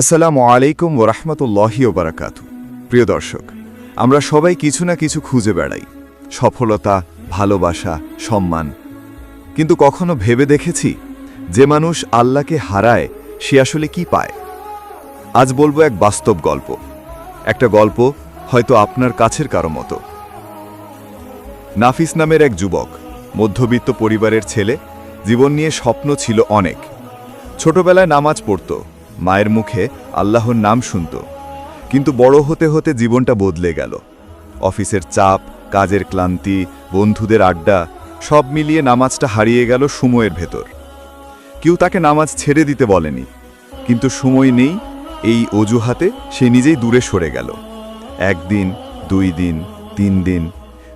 আসসালামু আলাইকুম ওরহমতুল্লাহি ওবরাকাতু প্রিয় দর্শক, আমরা সবাই কিছু না কিছু খুঁজে বেড়াই। সফলতা, ভালোবাসা, সম্মান। কিন্তু কখনো ভেবে দেখেছি যে মানুষ আল্লাহকে হারায়, সে আসলে কি পায়? আজ বলব এক বাস্তব গল্প। একটা গল্প হয়তো আপনার কাছের কারও মতো। নাফিস নামের এক যুবক, মধ্যবিত্ত পরিবারের ছেলে, জীবন নিয়ে স্বপ্ন ছিল অনেক। ছোটবেলায় নামাজ পড়ত মায়ের মুখে আল্লাহর নাম শুনত। কিন্তু বড় হতে হতে জীবনটা বদলে গেল। অফিসের চাপ, কাজের ক্লান্তি, বন্ধুদের আড্ডা, সব মিলিয়ে নামাজটা হারিয়ে গেল সময়ের ভেতর। কেউ তাকে নামাজ ছেড়ে দিতে বলেনি। কিন্তু সময় নেই, এই অজুহাতে সে নিজেই দূরে সরে গেল। একদিন, দুই দিন, তিন দিন,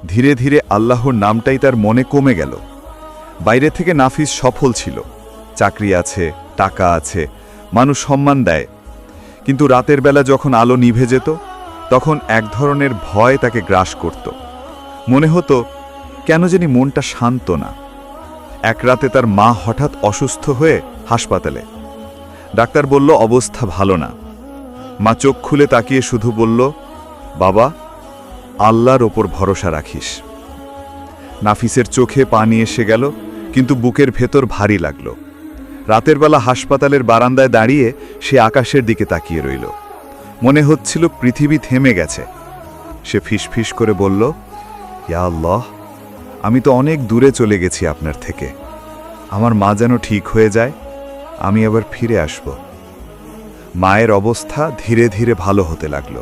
ধীরে ধীরে আল্লাহর নামটাই তার মনে কমে গেল। বাইরে থেকে নাফিস সফল ছিল। চাকরি আছে, টাকা আছে মানুষ সম্মান দেয়। কিন্তু রাতের বেলা যখন আলো নিভে যেত, তখন এক ধরনের ভয় তাকে গ্রাস করত। মনে হতো, কেন জানি মনটা শান্ত না। এক রাতে তার মা হঠাৎ অসুস্থ হয়ে হাসপাতালে। ডাক্তার বলল, অবস্থা ভালো না। মা চোখ খুলে তাকিয়ে শুধু বলল, বাবা, আল্লাহর ওপর ভরসা রাখিস। নাফিসের চোখে পানি এসে গেল, কিন্তু বুকের ভেতর ভারী লাগল। রাতের বেলা হাসপাতালের বারান্দায় দাঁড়িয়ে সে আকাশের দিকে তাকিয়ে রইল। মনে হচ্ছিল পৃথিবী থেমে গেছে। সে ফিসফিস করে বলল, ইয়া আল্লাহ, আমি তো অনেক দূরে চলে গেছি আপনার থেকে। আমার মা যেন ঠিক হয়ে যায়, আমি আবার ফিরে আসব। মায়ের অবস্থা ধীরে ধীরে ভালো হতে লাগল,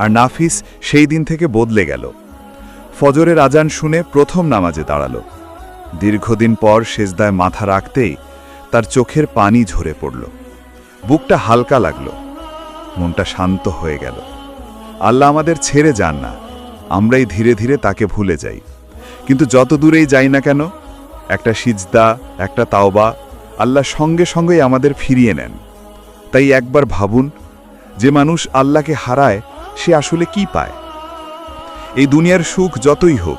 আর নাফিস সেই দিন থেকে বদলে গেল। ফজরের আজান শুনে প্রথম নামাজে দাঁড়াল। দীর্ঘদিন পর সেজদায় মাথা রাখতেই তার চোখের পানি ঝরে পড়ল। বুকটা হালকা লাগল। মনটা শান্ত হয়ে গেল। আল্লাহ আমাদের ছেড়ে যান না। আমরাই ধীরে ধীরে তাকে ভুলে যাই। কিন্তু যত দূরেই যাই না কেন, একটা সিজদা, একটা তাওবা আল্লাহ সঙ্গে সঙ্গেই আমাদের ফিরিয়ে নেন। তাই একবার ভাবুন, যে মানুষ আল্লাহকে হারায়, সে আসলে কি পায়? এই দুনিয়ার সুখ যতই হোক,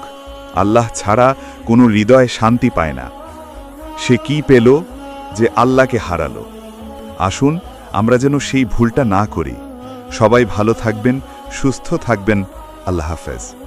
আল্লাহ ছাড়া কোনো হৃদয় শান্তি পায় না। সে কি পেল? যে আল্লাহকে হারালো। আসুন, আমরা যেন সেই ভুলটা না করি। সবাই ভালো থাকবেন, সুস্থ থাকবেন। আল্লাহ হাফেজ।